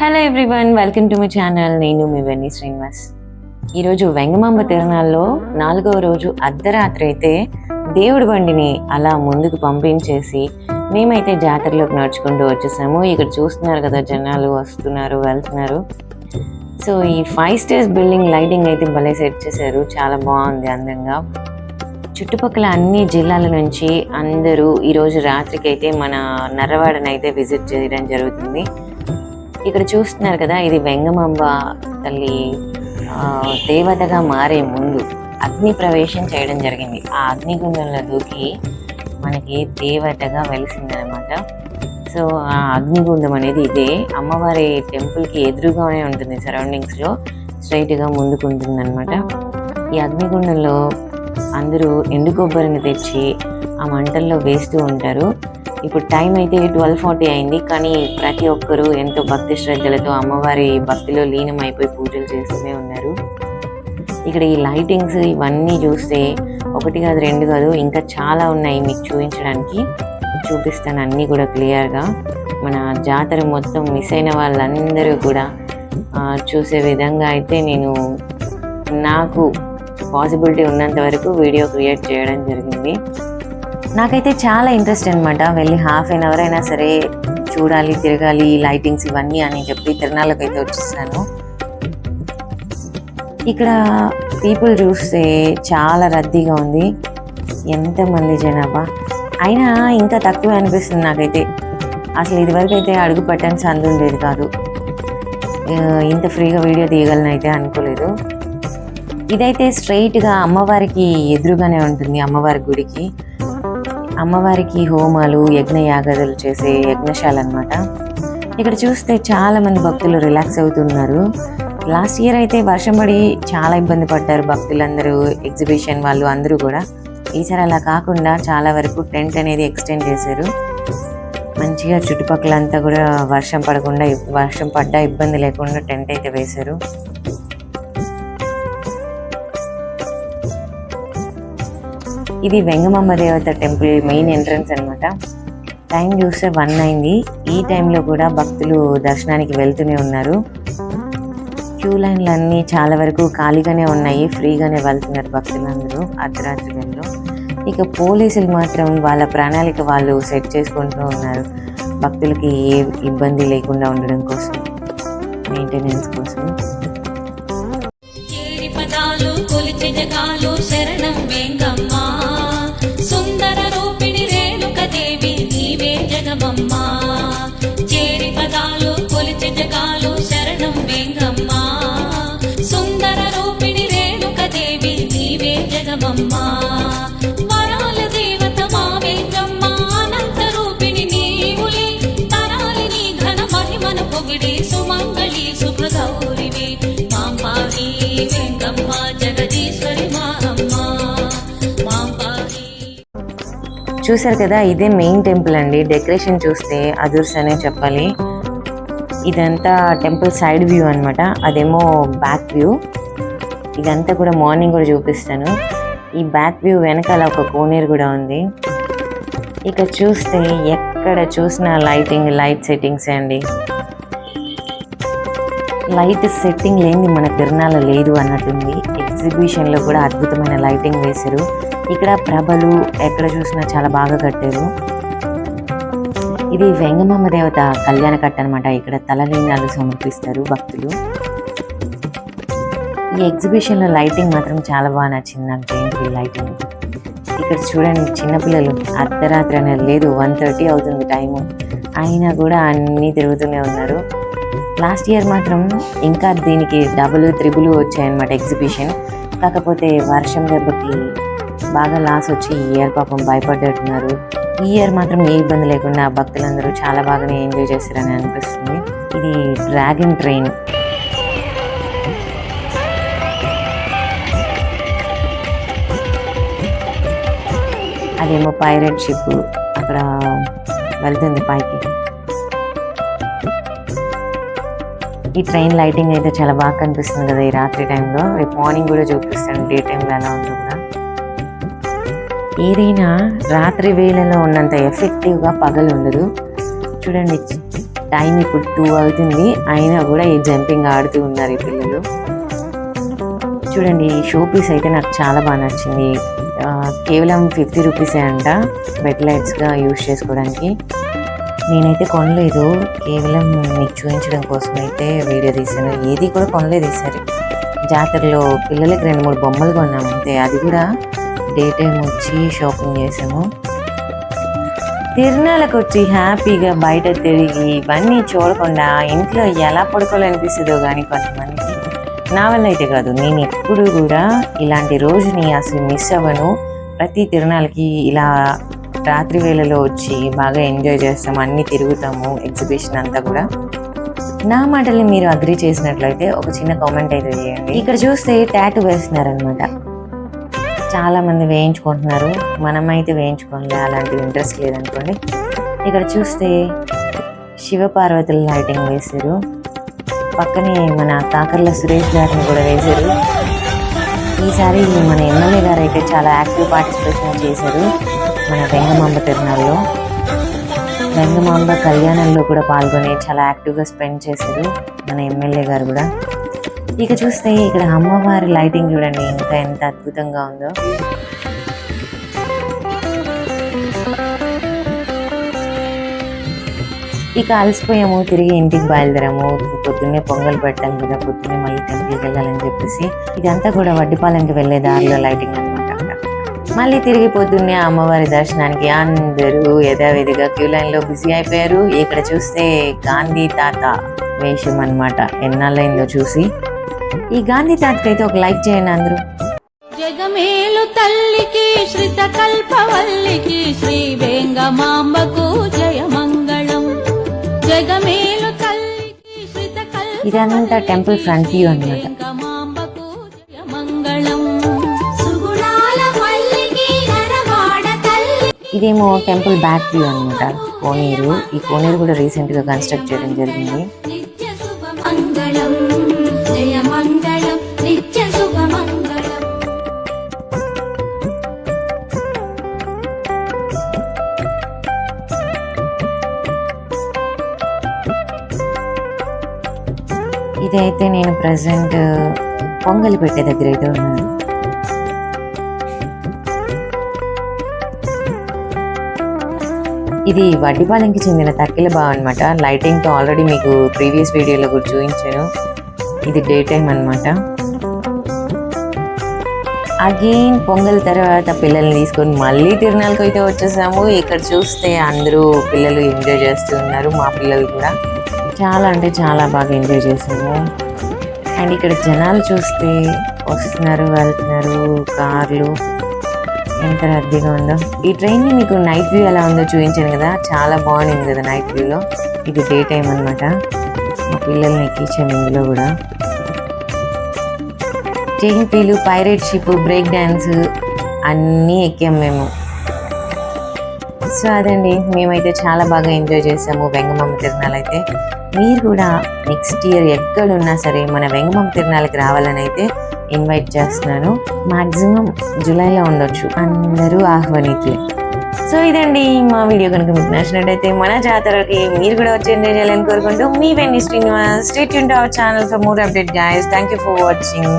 Hello everyone welcome to my channel నేను మీ వెన్నీ శ్రీనివాస్. ఈరోజు వెంగమాంబ తిరణాల్లో నాలుగవ రోజు అర్ధరాత్రి అయితే దేవుడి బండిని అలా ముందుకు పంపించేసి మేమైతే జాతరలోకి నడుచుకుంటూ వచ్చేసాము. ఇక్కడ చూస్తున్నారు కదా జనాలు వస్తున్నారు వెళ్తున్నారు. సో ఈ ఫైవ్ స్టేర్స్ బిల్డింగ్ లైటింగ్ అయితే భలే సెట్ చేశారు. చాలా బాగుంది అందంగా. చుట్టుపక్కల అన్ని జిల్లాల నుంచి అందరూ ఈరోజు రాత్రికి అయితే మన నర్రవాడనైతే అయితే విజిట్ చేయడం జరుగుతుంది. ఇక్కడ చూస్తున్నారు కదా ఇది వెంగమాంబ తల్లి ఆ, దేవతగా మారే ముందు అగ్ని ప్రవేశం చేయడం జరిగింది. ఆ అగ్నిగుండంలో దూకి మనకి దేవతగా వెలిసిందనమాట. సో ఆ అగ్నిగుండం అనేది ఇదే. అమ్మవారి టెంపుల్కి ఎదురుగానే ఉంటుంది సరౌండింగ్స్లో స్ట్రైట్గా ముందుకు ఉంటుంది అనమాట ఈ అగ్నిగుండంలో అందరూ ఎండు కొబ్బరిని తెచ్చి ఆ మంటల్లో వేస్తూ ఉంటారు. ఇప్పుడు టైం అయితే ట్వెల్వ్ ఫార్టీ అయింది. కానీ ప్రతి ఒక్కరూ ఎంతో భక్తి శ్రద్ధలతో అమ్మవారి భక్తిలో లీనమైపోయి పూజలు చేస్తూనే ఉన్నారు. ఇక్కడ ఈ లైటింగ్స్ ఇవన్నీ చూస్తే ఒకటి కాదు రెండు కాదు ఇంకా చాలా ఉన్నాయి మీకు చూపించడానికి. చూపిస్తాను అన్నీ కూడా క్లియర్గా మన జాతర మొత్తం మిస్ అయిన వాళ్ళందరూ కూడా చూసే విధంగా అయితే నేను నాకు పాసిబిలిటీ ఉన్నంత వరకు వీడియో క్రియేట్ చేయడం జరిగింది. నాకైతే చాలా ఇంట్రెస్ట్ అనమాట వెళ్ళి హాఫ్ అన్ అవర్ అయినా సరే చూడాలి తిరగాలి లైటింగ్స్ ఇవన్నీ అని చెప్పి తిరణాలకు అయితే వచ్చేసాను. ఇక్కడ పీపుల్ చూస్తే చాలా రద్దీగా ఉంది. ఎంతమంది జనాభా? అయినా ఇంకా తక్కువ అనిపిస్తుంది నాకైతే. అసలు ఇదివరకు అయితే అడుగు పెట్టని సందు ఉండేది కాదు. ఇంత ఫ్రీగా వీడియో తీయగలను అయితే అనుకోలేదు. ఇదైతే స్ట్రైట్గా అమ్మవారికి ఎదురుగానే ఉంటుంది అమ్మవారి గుడికి. అమ్మవారికి హోమాలు యజ్ఞయాగదులు చేసే యజ్ఞశాల అన్నమాట ఇక్కడ చూస్తే చాలామంది భక్తులు రిలాక్స్ అవుతున్నారు. లాస్ట్ ఇయర్ అయితే వర్షం పడి చాలా ఇబ్బంది పడ్డారు భక్తులందరూ ఎగ్జిబిషన్ వాళ్ళు అందరూ కూడా. ఈసారి అలా కాకుండా చాలా వరకు టెంట్ అనేది ఎక్స్టెండ్ చేశారు. మంచిగా చుట్టుపక్కలంతా కూడా వర్షం పడకుండా వర్షం పడ్డా ఇబ్బంది లేకుండా టెంట్ అయితే వేశారు. ఇది వెంగమమ్మ దేవత టెంపుల్ మెయిన్ ఎంట్రన్స్ అనమాట టైం చూస్తే వన్ అయింది. ఈ టైంలో కూడా భక్తులు దర్శనానికి వెళ్తూనే ఉన్నారు. క్యూ లైన్లు అన్నీ చాలా వరకు ఖాళీగానే ఉన్నాయి. ఫ్రీగానే వెళ్తున్నారు భక్తులందరూ అర్ధరాత్రి వేళలో ఇక పోలీసులు మాత్రం వాళ్ళ ప్రణాళిక వాళ్ళు సెట్ చేసుకుంటూ ఉన్నారు. భక్తులకి ఏ ఇబ్బంది లేకుండా ఉండడం కోసం మెయింటెనెన్స్ కోసం. చూసారు కదా ఇదే మెయిన్ టెంపుల్ అండి. డెకరేషన్ చూస్తే అదుర్స్ అనే చెప్పాలి. ఇదంతా టెంపుల్ సైడ్ వ్యూ అన్నమాట. అదేమో బ్యాక్ వ్యూ ఇదంతా కూడా మార్నింగ్ కూడా చూపిస్తాను. ఈ బ్యాక్ వ్యూ వెనకాల ఒక కోనేరు కూడా ఉంది. ఇక చూస్తే ఎక్కడ చూసినా లైటింగ్ లైట్ సెట్టింగ్స్ అండి. లైట్ సెట్టింగ్ లేని మన తిరణాల లేదు అన్నట్టుంది. ఎగ్జిబిషన్లో కూడా అద్భుతమైన లైటింగ్ వేశారు. ఇక్కడ ప్రభలు ఎక్కడ చూసినా చాలా బాగా కట్టారు. ఇది వెంగమమ్మ దేవత కళ్యాణ కట్ట అనమాట ఇక్కడ తలలింగాలు సమర్పిస్తారు భక్తులు. ఈ ఎగ్జిబిషన్లో లైటింగ్ మాత్రం చాలా బాగా నచ్చింది నాకు ఏంటి లైటింగ్ ఇక్కడ చూడండి చిన్నపిల్లలు అర్ధరాత్రి అనేది లేదు వన్ థర్టీ అవుతుంది టైము అయినా కూడా అన్నీ తిరుగుతూనే ఉన్నారు. లాస్ట్ ఇయర్ మాత్రం ఇంకా దీనికి డబుల్ త్రిబుల్ వచ్చాయన్నమాట ఎగ్జిబిషన్ కాకపోతే వర్షం దెబ్బకి బాగా లాస్ వచ్చి ఈ ఇయర్ పాపం భయపడ్డట్టున్నారు. ఈ ఇయర్ మాత్రం ఏ ఇబ్బంది లేకుండా భక్తులందరూ చాలా బాగానే ఎంజాయ్ చేశారని అనిపిస్తుంది. ఇది డ్రాగన్ ట్రైన్. అదేమో పైరెట్ షిప్ అక్కడ వెళ్తుంది పైకి. ఈ ట్రైన్ లైటింగ్ అయితే చాలా బాగా కనిపిస్తుంది కదా ఈ రాత్రి టైంలో. రేపు మార్నింగ్ కూడా చూపిస్తాను. డే టైంలో ఎలా ఉందో కూడా ఏదైనా రాత్రి వేళలో ఉన్నంత ఎఫెక్టివ్గా పగలు ఉండదు. చూడండి టైం ఇప్పుడు టూ అవుతుంది. అయినా కూడా ఈ జంపింగ్ ఆడుతూ ఉన్నారు ఈ పిల్లలు. చూడండి ఈ షో పీస్ అయితే నాకు చాలా బాగా నచ్చింది. కేవలం ఫిఫ్టీ రూపీసే అంట బెడ్ లైట్స్గా యూజ్ చేసుకోవడానికి. నేనైతే కొనలేదు. కేవలం మీకు చూపించడం కోసం అయితే వీడియో తీసాను ఏది కూడా కొనలేదు ఈసారి. జాతరలో పిల్లలకి రెండు మూడు బొమ్మలు కొన్నాము అంతే. అది కూడా డే టైం వచ్చి షాపింగ్ చేసాము. తిరునాళ్ళకు వచ్చి హ్యాపీగా బయట తిరిగి ఇవన్నీ చూడకుండా ఇంట్లో ఎలా పడుకోవాలనిపిస్తుందో కానీ కొంతమందికి నా వల్ల అయితే కాదు. నేను ఎప్పుడు కూడా ఇలాంటి రోజుని అసలు మిస్ అవ్వను. ప్రతి తిరునాళ్ళకి ఇలా రాత్రి వేళలో వచ్చి బాగా ఎంజాయ్ చేస్తాము. అన్ని తిరుగుతాము ఎగ్జిబిషన్ అంతా కూడా. నా మాటల్ని మీరు అగ్రి చేసినట్లయితే ఒక చిన్న కామెంట్ అయితే చేయండి. ఇక్కడ చూస్తే ట్యాటూ వేస్తున్నారనమాట చాలా మంది వేయించుకుంటున్నారు. మనమైతే వేయించుకోండి అలాంటి ఇంట్రెస్ట్ లేదనుకోండి. ఇక్కడ చూస్తే శివపార్వతుల లైటింగ్ వేశారు. పక్కనే మన కాకర్ల సురేష్ గారిని కూడా వేశారు. ఈసారి మన ఎమ్మెల్యే గారు అయితే చాలా యాక్టివ్ పార్టిసిపేషన్ చేశారు మన వెంగమాంబ తిరునాల్లో వెంగమాంబ కళ్యాణంలో కూడా పాల్గొని చాలా యాక్టివ్గా స్పెండ్ చేశారు మన ఎమ్మెల్యే గారు కూడా. ఇక చూస్తే ఇక్కడ అమ్మవారి లైటింగ్ చూడండి ఎంత ఎంత అద్భుతంగా ఉందో. ఇక అలసిపోయాము తిరిగి ఇంటికి బయలుదేరాము. పొద్దున్నే పొంగల్ పెట్టాం కదా పొద్దున్నే మళ్ళీ టెంపుల్కి వెళ్ళాలని చెప్పేసి. ఇదంతా కూడా వడ్డిపాలెంకి వెళ్ళే దారిలో లైటింగ్ అనమాట మళ్ళీ తిరిగి పొద్దున్నే అమ్మవారి దర్శనానికి అందరూ యథావిధిగా క్యూ లైన్లో బిజీ అయిపోయారు. ఇక్కడ చూస్తే గాంధీ తాత వేషం అన్నమాట. ఎన్నాళ్ళైందో చూసి. ఈ గాంధీ తాతకి అయితే ఒక లైక్ చేయండి అందరూ. జగమేలు తల్లికి శ్రిత కల్పవల్లికి శ్రీ వేంగమాంబకు జయమంగళం. జగమేలు తల్లికి శ్రిత ఇదంతా టెంపుల్ ఫ్రంట్ వ్యూ తల్లి ఇదేమో టెంపుల్ బ్యాక్ వ్యూ అన్నమాట. కోనేరు. ఈ కోనేరు కూడా రీసెంట్గా కన్స్ట్రక్ట్ చేయడం జరిగింది. అయితే నేను ప్రజెంట్ పొంగలి పెట్టే దగ్గర అయితే ఉన్నాను. ఇది వడ్డిపాలెంకి చెందిన తక్కిల బావ అనమాట లైటింగ్తో ఆల్రెడీ మీకు ప్రీవియస్ వీడియోలో కూడా చూపించాను. ఇది డే టైం అనమాట అగైన్ పొంగల్ తర్వాత పిల్లల్ని తీసుకొని మళ్ళీ తిరునాళ్ళకి అయితే వచ్చేసాము. ఇక్కడ చూస్తే అందరూ పిల్లలు ఎంజాయ్ చేస్తూ ఉన్నారు మా పిల్లలు కూడా. చాలా అంటే చాలా బాగా ఎంజాయ్ చేసాము అండ్ ఇక్కడ జనాలు చూస్తే వస్తున్నారు వెళ్తున్నారు కార్లు. ఎంత రద్దీగా ఉందో. ఈ ట్రైన్ని మీకు నైట్ వ్యూ ఎలా ఉందో చూపించాను కదా. చాలా బాగుంది కదా నైట్ వ్యూలో ఇది డే టైం అనమాట మా పిల్లల్ని ఎక్కించాము ఇందులో కూడా. చైన్ ఫీలు పైరేట్ షిప్ బ్రేక్ డ్యాన్స్ అన్నీ ఎక్కాం మేము. సో అదండి. మేమైతే చాలా బాగా ఎంజాయ్ చేసాము వెంగమమ్మ తిరునాలు అయితే మీరు కూడా నెక్స్ట్ ఇయర్ ఎక్కడున్నా సరే మన వెంగమం తిరునాళ్ళకి రావాలని అయితే ఇన్వైట్ చేస్తున్నాను. మాక్సిమం జూలైలో ఉండొచ్చు. అందరూ ఆహ్వానితులే. సో ఇదండి మా వీడియో కనుక మీకు నచ్చినట్టయితే మన జాతరకి మీరు కూడా వచ్చి ఎంజాయ్ చేయాలని కోరుకుంటూ మీ Venny Srinivas. Stay Yoon our channel for more update guys thank you for watching